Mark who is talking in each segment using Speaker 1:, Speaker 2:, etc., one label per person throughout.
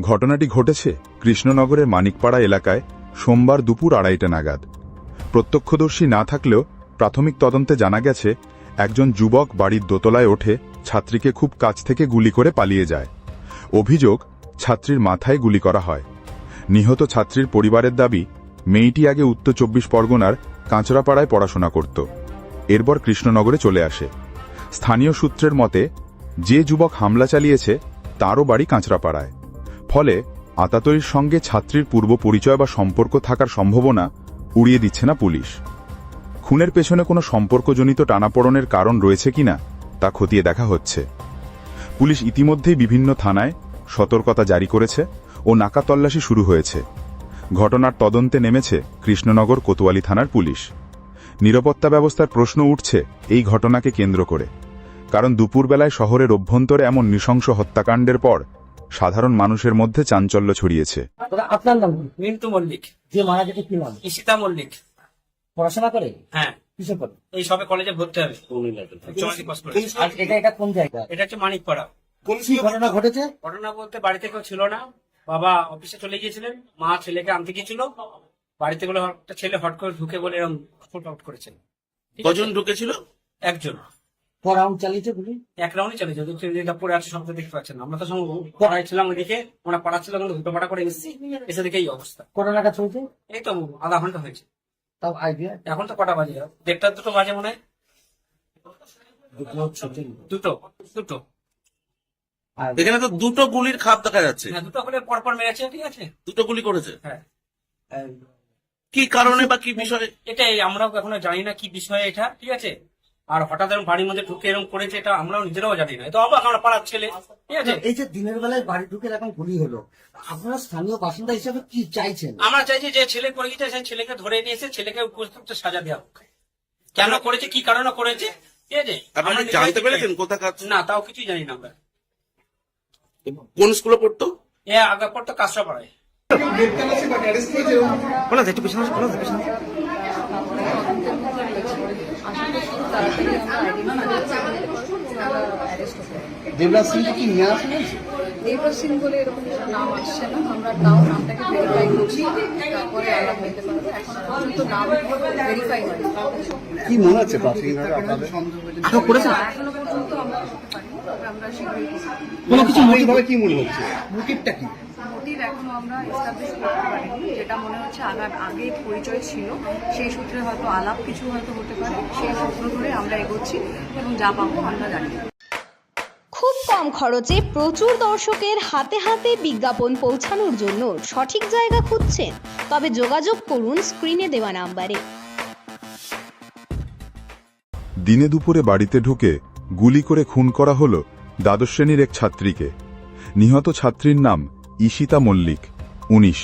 Speaker 1: ঘটনাটি ঘটেছে কৃষ্ণনগরের মানিকপাড়া এলাকায় সোমবার দুপুর আড়াইটা নাগাদ। প্রত্যক্ষদর্শী না থাকলেও প্রাথমিক তদন্তে জানা গেছে, একজন যুবক বাড়ির দোতলায় ওঠে ছাত্রীকে খুব কাছ থেকে গুলি করে পালিয়ে যায়। অভিযোগ, ছাত্রীর মাথায় গুলি করা হয়। নিহত ছাত্রীর পরিবারের দাবি, মেয়েটি আগে উত্তর চব্বিশ পরগনার কাঁচরাপাড়ায় পড়াশোনা করত। এরপর কৃষ্ণনগরে চলে আসে। স্থানীয় সূত্রের মতে, যে যুবক হামলা চালিয়েছে, তারও বাড়ি কাঁচরাপাড়ায়। ফলে আতাতরির সঙ্গে ছাত্রীর পূর্ব পরিচয় বা সম্পর্ক থাকার সম্ভাবনা উড়িয়ে দিচ্ছে না পুলিশ। খুনের পেছনে কোনো সম্পর্কজনিত টানাপড়নের কারণ রয়েছে কিনা তা খতিয়ে দেখা হচ্ছে। পুলিশ ইতিমধ্যেই বিভিন্ন থানায় সতর্কতা জারি করেছে ও নাকা তল্লাশি শুরু হয়েছে। ঘটনার তদন্তে নেমেছে কৃষ্ণনগর কোতোয়ালি থানার পুলিশ। নিরাপত্তা ব্যবস্থার প্রশ্ন উঠছে এই ঘটনাকে কেন্দ্র করে। কারণ দুপুরবেলায় শহরের অভ্যন্তরে এমন নৃশংস হত্যাকাণ্ডের পর সাধারণ মানুষের মধ্যে চাঞ্চল্য ছড়িয়েছে।
Speaker 2: আপনার নাম
Speaker 3: মিন্টু মল্লিক।
Speaker 2: যে মারা যেতে কি নাম
Speaker 3: ঈশিতা মল্লিক।
Speaker 2: পড়াশোনা করে?
Speaker 3: হ্যাঁ।
Speaker 2: কিসে করে
Speaker 3: এই সবে কলেজে ভর্তি হবে।
Speaker 2: আর এটা এটা কোন জায়গা?
Speaker 3: এটা হচ্ছে মানিকপাড়া।
Speaker 2: কি ঘটনা ঘটেছে?
Speaker 3: ঘটনা বলতে বাড়িতে কেউ ছিল না। বাবা অফিসে চলে গিয়েছিলেন। মা ছেলেকে আনতে গিয়েছিল। বাড়িতে গুলো একটা ছেলে হট করে ঢুকে বলে এরকম ফুট আউট করেছেন
Speaker 4: কজন ঢুকেছিল?
Speaker 3: একজন।
Speaker 2: চালিয়েছে গুলি
Speaker 3: এক রাউন্ডে চলে যেত যেটা পড়ে আছে সব দেখতে পাচ্ছেন আমরা তো সঙ্গে ছিলাম ওইদিকে ওরা কিন্তু পাটা করে এসেছি এসে দেখে এই অবস্থা।
Speaker 2: চলছে
Speaker 3: এই তো আধা ঘণ্টা হয়েছে।
Speaker 2: তাও আইডিয়া
Speaker 3: এখন তো কটা বাজে? দেড়টা দুটো বাজে মনে হয়। দুটো দুটো
Speaker 2: আর
Speaker 4: এখানে তো দুটো গুলির খাপ দেখা যাচ্ছে।
Speaker 3: হ্যাঁ দুটো করে পরপর মেরেছে ঠিক আছে?
Speaker 4: দুটো গুলি করেছে।
Speaker 3: হ্যাঁ।
Speaker 4: কি কারণে বা কি বিষয়ে?
Speaker 3: এটাই আমরাও এখনও জানি না কি বিষয়ে এটা ঠিক আছে? আর হঠাৎ এরকম বাড়ির মধ্যে ঢুকে এরকম করেছে এটা আমরাও নিজেরাও জানি না। তো অবাক আমরা পাড়ার ছেলে। ঠিক আছে?
Speaker 2: এই যে দিনের বেলায় বাড়ি ঢুকে এরকম গুলি হলো আপনারা স্থানীয় বাসিন্দা হিসেবে কি চাইছেন?
Speaker 3: আমরা চাইছি যে ছেলে করে গেছে সেই ছেলেকে ধরে নিয়ে এসে ছেলেকে উপযুক্ত সাজা দেওয়া হোক। কেন করেছে কি কারণে করেছে? ঠিক আছে?
Speaker 4: আপনারা
Speaker 3: আমরা
Speaker 4: জানতে
Speaker 3: নিজেরাই-
Speaker 4: পেরেছেন কোথাকার?
Speaker 3: না তাও কিছুই জানি না আমরা।
Speaker 4: কোন স্কুলে পড়তো?
Speaker 3: এ আগে পড়তো কাঁচরা পাড়ায়
Speaker 2: দেবরাজ সিংকে কি নিয়ে
Speaker 5: দেবরাজ সিং বলে এরকম কিছু নাম আসছে না। আমরা তাও নামটাকে ভেরিফাই করছি। তারপরে আলাপ হইতে পারবে এখন পর্যন্ত নাম ভেরিফাই হয়নি।
Speaker 6: কি মনে হচ্ছে প্রাথমিকভাবে আপনাদের
Speaker 2: আটক করেছেন
Speaker 5: এখনও পর্যন্ত আমরা বলতে পারিনি তবে আমরা শীঘ্রই
Speaker 6: কোনো কিছু প্রাথমিকভাবে কি মনে হচ্ছে?
Speaker 2: মোটিভটা কি?
Speaker 5: মোটিভ এখনও আমরা এস্টাবলিশ করতে পারিনি। যেটা মনে হচ্ছে আগার আগে পরিচয় ছিল সেই সূত্রে হয়তো আলাপ কিছু হয়তো হতে পারে সেই সূত্র ধরে আমরা এগোচ্ছি এবং যা পাবো আমরা জানি।
Speaker 7: খুব কম খরচে প্রচুর দর্শকের হাতে হাতে বিজ্ঞাপন পৌঁছানোর জন্য সঠিক জায়গা খুঁজছেন। তবে যোগাযোগ করুন স্ক্রিনে দেওয়া নাম্বারে।
Speaker 1: দিনে দুপুরে বাড়িতে ঢুকে গুলি করে খুন করা হল দ্বাদশ শ্রেণির এক ছাত্রীকে। নিহত ছাত্রীর নাম ঈশিতা মল্লিক, উনিশ।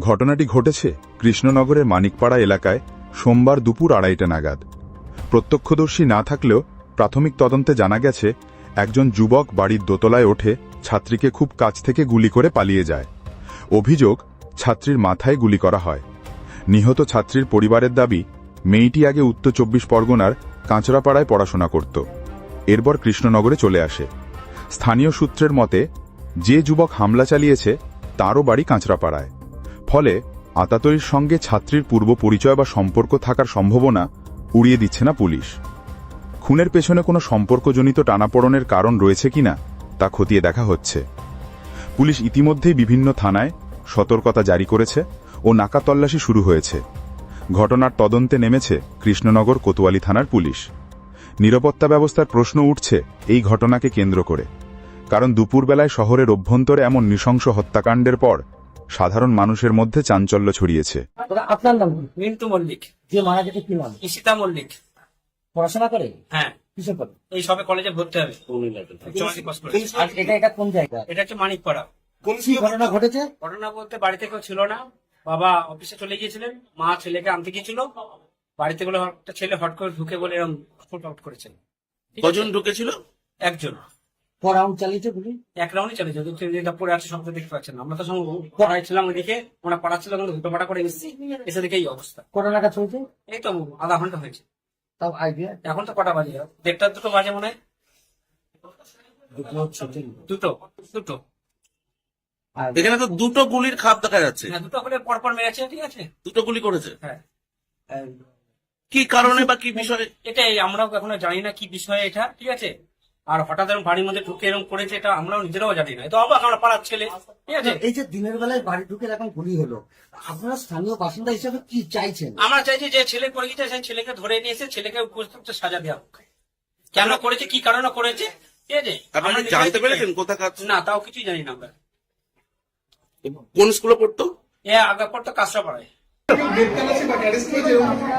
Speaker 1: ঘটনাটি ঘটেছে কৃষ্ণনগরের মানিকপাড়া এলাকায় সোমবার দুপুর আড়াইটা নাগাদ। প্রত্যক্ষদর্শী না থাকলেও প্রাথমিক তদন্তে জানা গেছে, একজন যুবক বাড়ির দোতলায় ওঠে ছাত্রীকে খুব কাছ থেকে গুলি করে পালিয়ে যায়। অভিযোগ, ছাত্রীর মাথায় গুলি করা হয়। নিহত ছাত্রীর পরিবারের দাবি, মেয়েটি আগে উত্তর চব্বিশ পরগনার কাঁচরাপাড়ায় পড়াশোনা করত। এরপর কৃষ্ণনগরে চলে আসে। স্থানীয় সূত্রের মতে যে যুবক হামলা চালিয়েছে, তারও বাড়ি কাঁচরাপাড়ায়। ফলে আতাতরির সঙ্গে ছাত্রীর পূর্ব পরিচয় বা সম্পর্ক থাকার সম্ভাবনা উড়িয়ে দিচ্ছে না পুলিশ। খুনের পেছনে কোনো সম্পর্কজনিত টানাপড়নের কারণ রয়েছে কিনা তা খতিয়ে দেখা হচ্ছে। পুলিশ ইতিমধ্যেই বিভিন্ন থানায় সতর্কতা জারি করেছে ও নাকা তল্লাশি শুরু হয়েছে। ঘটনার তদন্তে নেমেছে কৃষ্ণনগর কোতোয়ালি থানার পুলিশ। নিরাপত্তা ব্যবস্থার প্রশ্ন উঠছে এই ঘটনাকে কেন্দ্র করে। কারণ দুপুরবেলায় শহরের অভ্যন্তরে এমন নৃশংস হত্যাকাণ্ডের পর সাধারণ মানুষের মধ্যে চাঞ্চল্য ছড়িয়েছে।
Speaker 2: আপনার নাম
Speaker 3: মিন্টু মল্লিক।
Speaker 2: যে মারা যেতে কি নাম?
Speaker 3: ঈশিতা মল্লিক।
Speaker 2: পড়াশোনা করে?
Speaker 3: হ্যাঁ।
Speaker 2: কিসে করে
Speaker 3: এই সবে কলেজে ভর্তি হবে।
Speaker 2: আর এটা এটা কোন জায়গা?
Speaker 3: এটা হচ্ছে মানিকপাড়া।
Speaker 2: কি ঘটনা ঘটেছে?
Speaker 3: ঘটনা বলতে বাড়িতে কেউ ছিল না। বাবা অফিসে চলে গিয়েছিলেন। মা ছেলেকে আনতে গিয়েছিল। বাড়িতে গুলো একটা ছেলে হট করে ঢুকে বলে এরকম ফুট আউট করেছেন
Speaker 4: কজন ঢুকেছিল?
Speaker 3: একজন।
Speaker 2: পড়াউন চালিয়েছে গুলি
Speaker 3: এক রাউন্ডে চলে যেত যেটা পড়ে আছে সব তো দেখতে পাচ্ছেন আমরা তো সঙ্গে পড়াই ছিলাম ওইদিকে ওরা পড়াচ্ছিল কিন্তু হুটো পাটা করে এসেছি এসে দেখে এই অবস্থা।
Speaker 2: ঘটনাটা চলছে
Speaker 3: এই তো আধা ঘণ্টা হয়েছে।
Speaker 2: তাও আইডিয়া?
Speaker 3: এখন তো কটা বাজে? দেড়টা দুটো বাজে মনে হয়। দুটো দুটো
Speaker 2: আর
Speaker 4: এখানে তো দুটো গুলির খাপ দেখা যাচ্ছে।
Speaker 3: হ্যাঁ দুটো করে পরপর মেরেছে ঠিক আছে?
Speaker 4: দুটো গুলি করেছে?
Speaker 3: হ্যাঁ।
Speaker 4: কি কারণে বা কি বিষয়ে?
Speaker 3: এটাই আমরাও এখনও জানি না কি বিষয়ে এটা ঠিক আছে? আর হঠাৎ এরকম বাড়ির মধ্যে ঢুকে এরকম করেছে এটা আমরাও নিজেরাও জানি না। তো অবাক আমরা পাড়ার ছেলে ঠিক আছে?
Speaker 2: এই যে দিনের বেলায় বাড়ি ঢুকে এরকম গুলি হলো আপনারা স্থানীয় বাসিন্দা হিসেবে কি চাইছেন?
Speaker 3: আমরা চাইছি যে ছেলে করে গেছে সেই ছেলেকে ধরে নিয়ে এসে ছেলেকে উপযুক্ত সাজা দেওয়া হোক। কেন করেছে কি কারণে করেছে ঠিক আছে?
Speaker 4: আপনি জানতে পেরেছেন কোথাকার?
Speaker 3: না তাও কিছুই জানি না আমরা।
Speaker 4: কোন স্কুলে পড়তো?
Speaker 3: এ আগে পর তো কাজটা পাড়ায়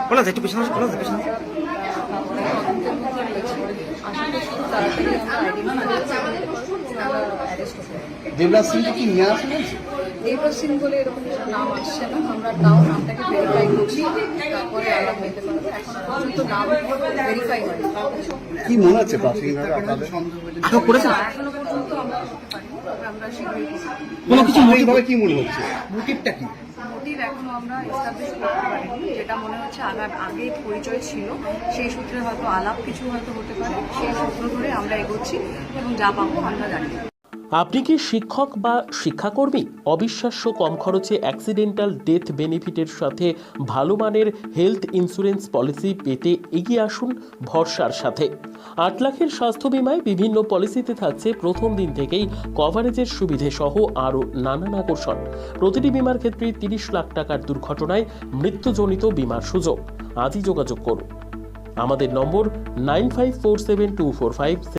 Speaker 5: আসলে খুব তাড়াতাড়ি আমরা অ্যারেস্ট
Speaker 6: দেবরাজ সিংকে কি নিয়ে আসা হয়েছে?
Speaker 5: দেবরাজ সিং বলে এরকম কিছু নাম আসছে না। আমরা তাও নামটাকে ভেরিফাই করছি। তারপরে আলাপ হইতে পারবে। এখন পর্যন্ত নাম ভেরিফাই হয়নি।
Speaker 6: কি মনে হচ্ছে প্রাথমিকভাবে আপনাদের
Speaker 5: না, এখনও পর্যন্ত আমরা করতে পারিনি। আমরা শীঘ্রই
Speaker 6: কোনো কিছু প্রাথমিকভাবে কি মনে হচ্ছে? মোটিভটা কি?
Speaker 5: এখনও আমরা এস্টাবলিশ করতে পারিনি যেটা মনে হচ্ছে আমার আগে পরিচয় ছিল, সেই সূত্রে হয়তো আলাপ কিছু হয়তো হতে পারে, সেই সূত্র ধরে আমরা এগোচ্ছি এবং যা পাবো আমরা দেবো।
Speaker 8: আপনি কি শিক্ষক বা শিক্ষাকর্মী? অবিশ্বাস্য কম খরচে অ্যাক্সিডেন্টাল ডেথ বেনিফিটের সাথে ভালো মানের হেলথ ইন্স্যুরেন্স পলিসি পেতে এগিয়ে আসুন ভরসার সাথে। আট লাখের স্বাস্থ্য বিমায় বিভিন্ন পলিসিতে থাকছে প্রথম দিন থেকেই কভারেজের সুবিধে সহ আরও নানান আকর্ষণ। প্রতিটি বিমার ক্ষেত্রে তিরিশ লাখ টাকার দুর্ঘটনায় মৃত্যুজনিত বিমার সুযোগ। আজই যোগাযোগ করুন। আমাদের number nine five four seven two four five